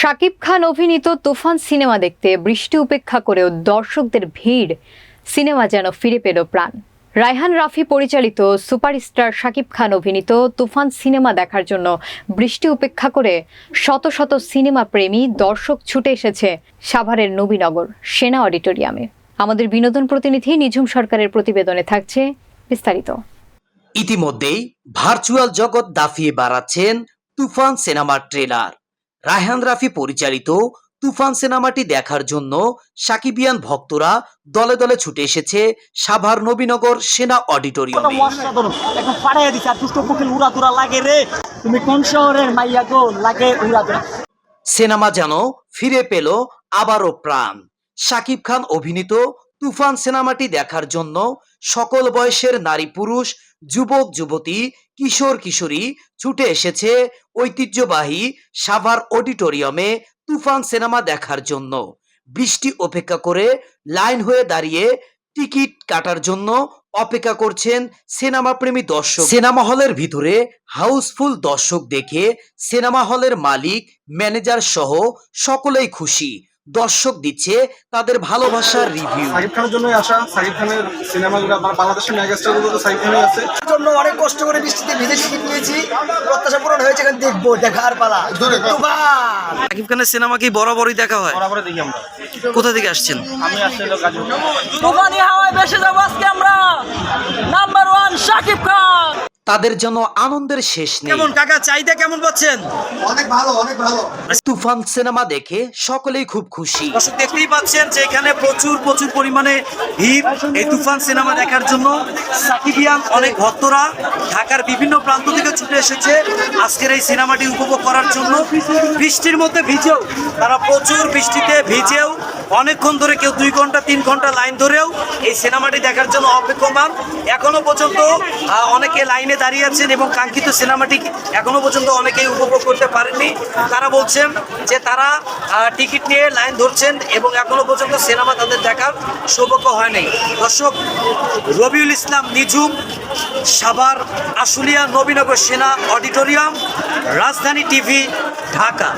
শাকিব খান অভিনীত তুফান সিনেমা দেখতে বৃষ্টি উপেক্ষা করেও দর্শকদের ভিড়। সিনেমা যেন ফিরে পেল প্রাণ। রায়হান রাফি পরিচালিত সুপারস্টার শাকিব খান অভিনীত তুফান সিনেমা দেখার জন্য বৃষ্টি উপেক্ষা করে শত শত সিনেমা প্রেমী দর্শক ছুটে এসেছে সাভারের নবীনগর সেনা অডিটোরিয়ামে। আমাদের বিনোদন প্রতিনিধি নিঝুম সরকারের প্রতিবেদনে থাকছে বিস্তারিত। ইতিমধ্যেই ভার্চুয়াল জগৎ দাফিয়ে বাড়াচ্ছেন তুফান সিনেমার ট্রেলার। রায়হান রাফি পরিচালিত তুফান সিনেমাটি দেখার জন্য সাকিবিয়ান ভক্তরা দলে দলে ছুটে এসেছে সাভার নবীনগর সেনা অডিটোরিয়ামে। লাগে রে। তুমি কোন শহরের মাইয়া গো? লাগে সিনেমা যেন ফিরে পেল আবারও প্রাণ। সাকিব খান অভিনীত তুফান সিনেমাটি দেখার জন্য সকল বয়সের নারী পুরুষ, যুবক, যুবতী, কিশোর, কিশোরী ছুটে এসেছে ঐতিহ্যবাহী সাভার অডিটোরিয়ামে তুফান সিনেমা দেখার জন্য। বৃষ্টি অপেক্ষা করে লাইন হয়ে দাঁড়িয়ে টিকিট কাটার জন্য অপেক্ষা করছেন সিনেমা প্রেমী দর্শক। সিনেমা হলের ভিতরে হাউসফুল দর্শক দেখে সিনেমা হলের মালিক, ম্যানেজার সহ সকলেই খুশি। দর্শক দিচ্ছে তাদের ভালোবাসার রিভিউ সাকিব খানের জন্যই আসা সাকিব খানের সিনেমাগুলো আমার বাংলাদেশের মেগাস্টারগুলো তো সাকিব খানই আছে। জন্য অনেক কষ্ট করে বৃষ্টিতে ভিজে টিকিট নিয়েছি প্রত্যাশা পূরণ হয়েছে এখন দেখব দেখার পালা। সাকিব খানের সিনেমা কি বরাবরই দেখা হয়? বরাবর দেখি আমরা। কোথা থেকে আসছেন? আমি আসলে হলো গাজী তুফানি হাওয়ায় বেসে যাব আজকে আমরা। Number one Shakib Khan. তাদের জন্য আনন্দের শেষ নেই। কেমন কাকা চাহিদা কেমন পাচ্ছেন? অনেক ভালো অনেক ভালো। তুফান সিনেমা দেখে সকলেই খুব খুশি। দর্শক দেখতেই পাচ্ছেন যে এখানে প্রচুর প্রচুর পরিমাণে ভিড় এই তুফান সিনেমা দেখার জন্য। সাকিবিয়ান অনেক ভক্তরা ঢাকার বিভিন্ন প্রান্ত থেকে ছুটে এসেছে আজকের এই সিনেমাটি উপভোগ করার জন্য। বৃষ্টির মধ্যে ভিজেও তারা প্রচুর বৃষ্টিতে ভিজেও অনেকক্ষণ ধরে কেউ দুই ঘণ্টা তিন ঘণ্টা লাইন ধরেও এই সিনেমাটি দেখার জন্য অপেক্ষমান। এখনও পর্যন্ত আহ, অনেকে লাইনে দাঁড়িয়ে আছেন এবং কাঙ্ক্ষিত সিনেমাটি এখনও পর্যন্ত অনেকেই উপভোগ করতে পারেননি। তারা বলছেন যে তারা টিকিট নিয়ে লাইন ধরছেন এবং এখনও পর্যন্ত সিনেমা তাদের দেখার সৌভাগ্য হয়নি দর্শক, রবিউল ইসলাম, নিঝুম, সাভার, আশুলিয়া, নবীনগর সেনা অডিটোরিয়াম, রাজধানী টিভি, ঢাকা।